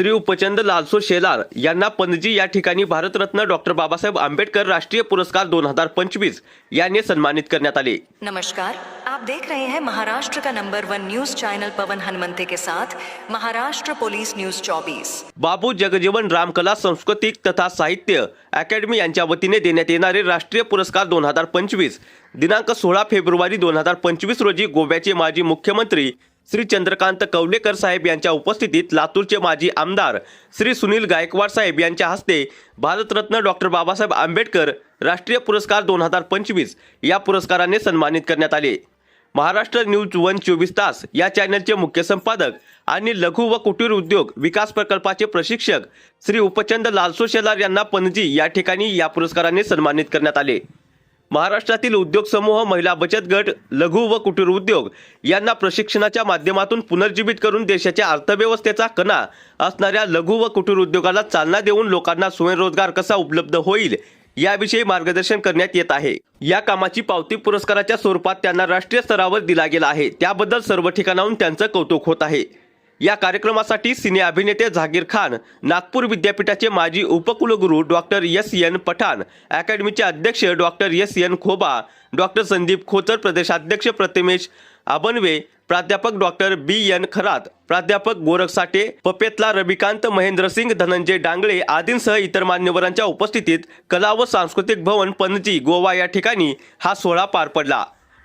श्री उपचंद लालसो शेलार यांना पणजी या ठिकाणी भारतरत्न डॉक्टर बाबासाहेब आंबेडकर राष्ट्रीय पुरस्कार दोन हजार पंचवीस यांनी सन्मानित करण्यात आले. नमस्कार. आप देख रहे हैं महाराष्ट्र का number one news channel Pavan Hanumante के साथ महाराष्ट्र पुलिस न्यूज 24 बाबू जगजीवन रामकला सांस्कृतिक तथा साहित्य अकॅडमी यांच्या वतीने देण्यात येणारे राष्ट्रीय पुरस्कार दोन हजार पंचवीस. दिनांक सोळा फेब्रुवारी दोन हजार पंचवीस रोजी गोव्याचे माजी मुख्यमंत्री श्री चंद्रकांत कवलेकर साहेब यांच्या उपस्थितीत लातूरचे माजी आमदार श्री सुनील गायकवाड साहेब यांच्या हस्ते भारतरत्न डॉक्टर बाबासाहेब आंबेडकर राष्ट्रीय पुरस्कार दोन हजार पंचवीस या पुरस्काराने सन्मानित करण्यात आले. महाराष्ट्र न्यूज वन चोवीस तास या चॅनलचे मुख्य संपादक आणि लघु व कुटीर उद्योग विकास प्रकल्पाचे प्रशिक्षक श्री उपचंद लालसो शेलार यांना पणजी या ठिकाणी या पुरस्काराने सन्मानित करण्यात आले. महाराष्ट्रातील उद्योग समूह महिला बचत गट लघु व कुटीर उद्योग यांना प्रशिक्षणाच्या माध्यमातून पुनर्जीवित करून देशाच्या अर्थव्यवस्थेचा कणा असणाऱ्या लघु व कुटीर उद्योगाला चालना देऊन लोकांना स्वयंरोजगार कसा उपलब्ध होईल याविषयी मार्गदर्शन करण्यात येत आहे. या कामाची पावती पुरस्काराच्या स्वरूपात त्यांना राष्ट्रीय स्तरावर दिला गेला आहे. त्याबद्दल सर्व ठिकाणाहून त्यांचं कौतुक होत आहे. या कार्यक्रमासाठी सिने अभिनेते झाकीर खान नागपूर विद्यापीठाचे माजी उपकुलगुरू डॉक्टर एस एन पठाण अकॅडमीचे अध्यक्ष doctor S N Khoba doctor Sandeep Khotar प्रदेशाध्यक्ष प्रतिमेश आबनवे प्राध्यापक डॉक्टर बी एन खरात प्राध्यापक गोरख साठे पपेतला रविकांत महेंद्रसिंग धनंजय डांगळे आदींसह इतर मान्यवरांच्या उपस्थितीत कला व सांस्कृतिक भवन पणजी गोवा या ठिकाणी हा सोहळा पार पडला.